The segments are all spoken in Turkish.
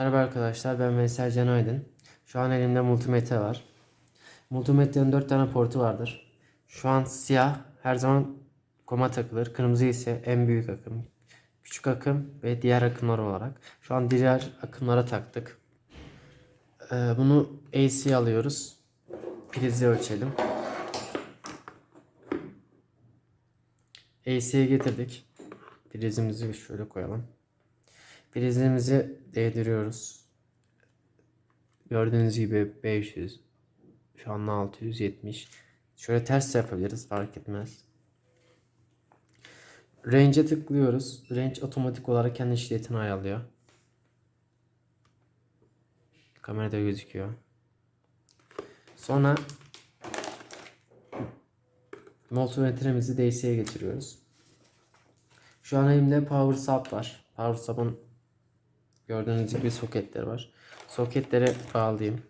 Merhaba arkadaşlar ben Veysel Can Aydın. Şu an elimde multimetre var. Multimetrenin 4 tane portu vardır. Şu an siyah her zaman koma takılır. Kırmızı ise en büyük akım, küçük akım ve diğer akımlar olarak. Şu an diğer akımlara taktık. Ee, bunu AC alıyoruz. Prizi ölçelim. AC'ye getirdik. Prizimizi şöyle koyalım. Prizimizi değdiriyoruz. Gördüğünüz gibi 500. Şu an 670. Şöyle ters yapabiliriz fark etmez. Range'e tıklıyoruz. Range otomatik olarak kendi şiddetini ayarlıyor. Kamerada gözüküyor. Sonra multimetremizi DC'ye getiriyoruz. Şu an elimde power sub var. Power sub'ın gördüğünüz gibi soketleri var. Soketlere bağlayayım.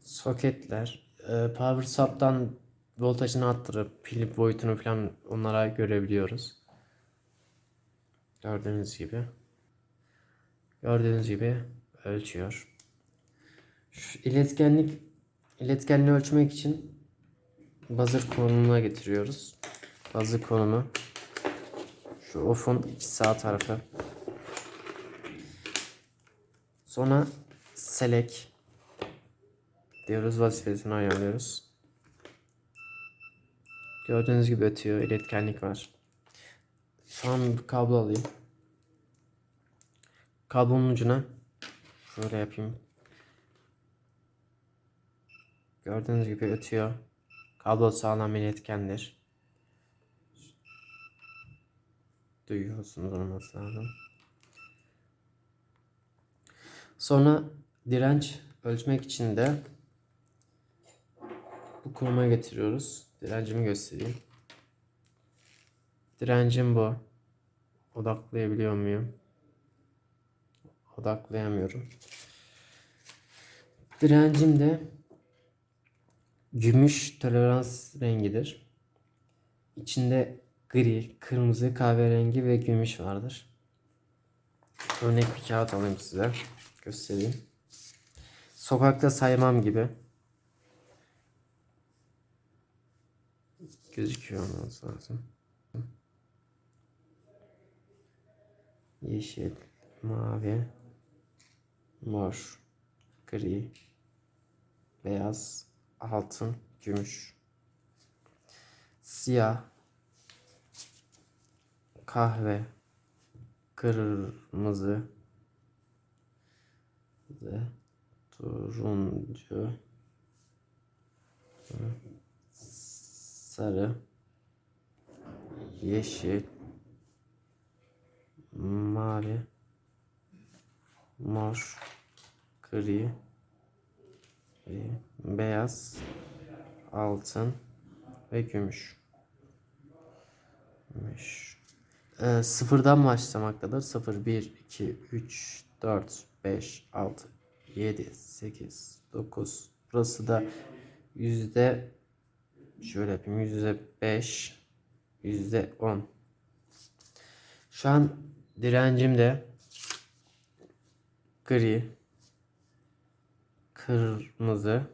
Soketler. e, Power sub'dan voltajını arttırıp pil boyutunu falan onlara görebiliyoruz. Gördüğünüz gibi. Gördüğünüz gibi ölçüyor. Şu iletkenlik iletkenliği ölçmek için buzzer konumuna getiriyoruz. Buzzer konumu şu off'un sağ tarafı. Sonra select diyoruz vazifesini ayarlıyoruz. Gördüğünüz gibi ötüyor. iletkenlik var. Şu an bir kablo alayım. Kablonun ucuna şöyle yapayım. Gördüğünüz gibi ötüyor. Kablo sağlam iletkendir. Duyuyorsunuz olması lazım. Sonra direnç ölçmek için de bu konuma getiriyoruz. Direncimi göstereyim. Direncim bu. Odaklayabiliyor muyum? Odaklayamıyorum. Direncim de gümüş tolerans rengidir. İçinde gri, kırmızı, kahverengi ve gümüş vardır. Örnek bir kağıt alayım size. Göstereyim. Sokakta saymam gibi. Gözüküyor olması lazım. Yeşil, mavi, mor, gri, beyaz, altın, gümüş, siyah, kahve, kırmızı, turuncu, sarı, yeşil, mavi, mor, gri, beyaz, altın ve gümüş. Gümüş. Ee, sıfırdan başlamaktadır. 0, 1, 2, 3, 4, 5, 6, 7, 8, 9. Burası da yüzde şöyle yapayım. Yüzde 5, yüzde 10. Şu an direncim de gri, kırmızı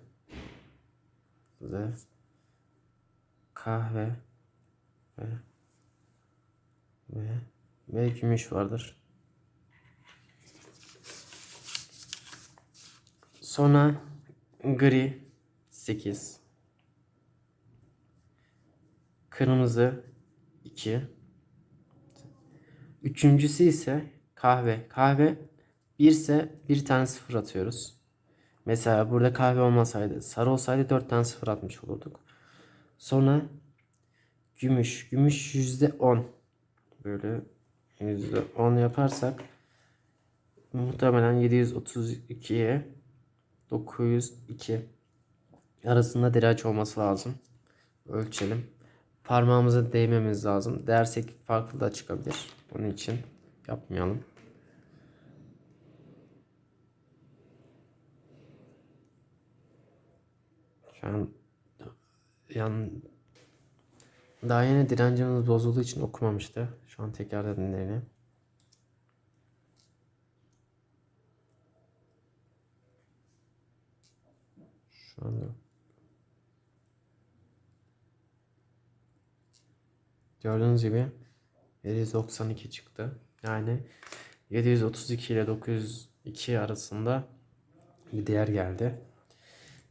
ve kahve ve ve ve gümüş vardır. Sonra gri 8 Kırmızı 2 Üçüncüsü ise kahve. Kahve 1 ise bir tane sıfır atıyoruz. Mesela burada kahve olmasaydı, sarı olsaydı 4 tane sıfır atmış olurduk. Sonra gümüş. Gümüş %10. Böyle %10 yaparsak muhtemelen 732'ye 902 arasında direnç olması lazım. Ölçelim. Parmağımıza değmemiz lazım. Dersek farklı da çıkabilir. Onun için yapmayalım. Şu an yan daha yeni direncimiz bozulduğu için okumamıştı. Şu an tekrardan dinleyelim. Şu anda gördüğünüz gibi 792 çıktı. Yani 732 ile 902 arasında bir değer geldi.